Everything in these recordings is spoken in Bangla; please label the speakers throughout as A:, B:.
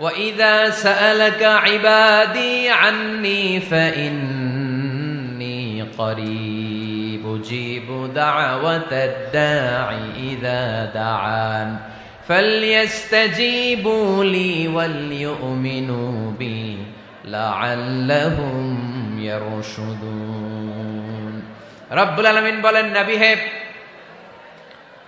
A: وَإِذَا سَأَلَكَ عِبَادِي عَنِّي فَإِنِّي قَرِيبٌ أُجِيبُ دَعْوَةَ الدَّاعِ إِذَا دَعَانِ فَلْيَسْتَجِيبُوا لِي وَلْيُؤْمِنُوا بِي لَعَلَّهُمْ يَرْشُدُونَ রব্বুল আলামিন বলেন নবী হে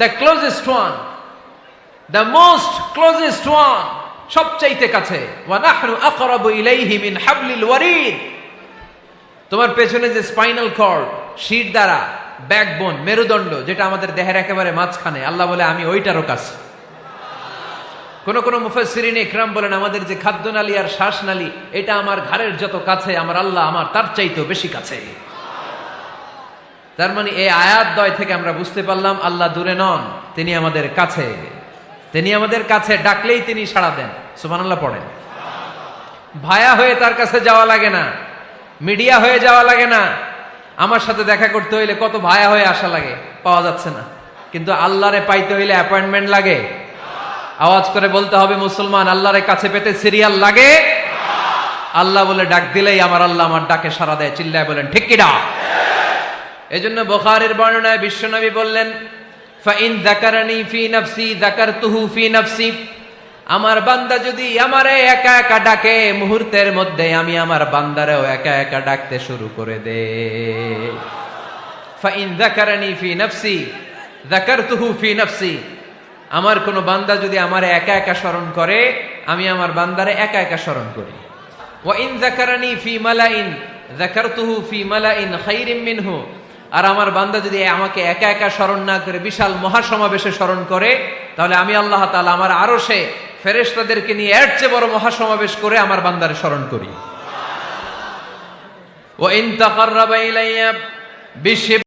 A: The closest one the most closest one সবচাইতে কাছে। তোমার পেছনে যে স্পাইনাল কর্ড, শির দ্বারা, ব্যাকবোন, মেরুদণ্ড, যেটা আমাদের দেহের একেবারে মাঝখানে, আল্লাহ বলে, আমি ওইটারও কাছে কোন কোন মুফাসসিরিন ইকরাম বলেন, আমাদের যে খাদ্যনালী আর শ্বাসনালী, এটা আমার ঘাড়ের যত কাছে, আমার আল্লাহ আমার তার চাইতেও বেশি কাছে। তার মানে এই আয়াত দয় থেকে আমরা বুঝতে পারলাম আল্লাহ দূরে নন, তিনি আমাদের কাছে। তিনি আমাদের কাছে ডাকলেই তিনি সাড়া দেন। সুবহানাল্লাহ পড়েন। ভায়া হয়ে তার কাছে যাওয়া লাগে না। মিডিয়া হয়ে যাওয়া লাগে না। আমার সাথে দেখা করতে হইলে কত ভায়া হয়ে আসা লাগে, পাওয়া যাচ্ছে না। কিন্তু আল্লাহরে পাইতে হইলে অ্যাপয়েন্টমেন্ট লাগে। আওয়াজ করে বলতে হবে, মুসলমান, আল্লাহরে কাছে পেতে সিরিয়াল লাগে? আল্লাহ বলে, ডাক দিলেই আমার আল্লাহ আমার ডাকে সারা দেয়। চিল্লায় বলেন, ঠিক কিনা এজন্য বুখারীর বর্ণনায় বিশ্বনবী বললেন, ফাইন যাকারানি ফি নাফসি, যাকারতুহু ফি নাফসি। আমার বান্দা যদি আমারে একা একা ডাকে, মুহূর্তের মধ্যে আমি আমার বান্দারেও একা একা ডাকতে শুরু করে দে। ফাইন যাকারানি ফি নাফসি, যাকারতুহু ফি নাফসি। আমার কোন বান্দা যদি আমারে একা একা স্মরণ করে, আমি আমার বান্দারে একা একা স্মরণ করি। ওয়া ইন যাকারানি ফি মালাইন, যাকারতুহু ফি মালাইন খাইরিম মিনহু। আর আমার বান্দা যদি আমাকে একা একা স্মরণ না করে বিশাল মহাসমাবেশে স্মরণ করে, তাহলে আমি আল্লাহ তাআলা আমার আরও সে ফেরেশতাদেরকে নিয়ে এর চেয়ে বড় মহাসমাবেশ করে আমার বান্দারে স্মরণ করি। ও ইন তাকাররাবা ইলাইয়া বিশিব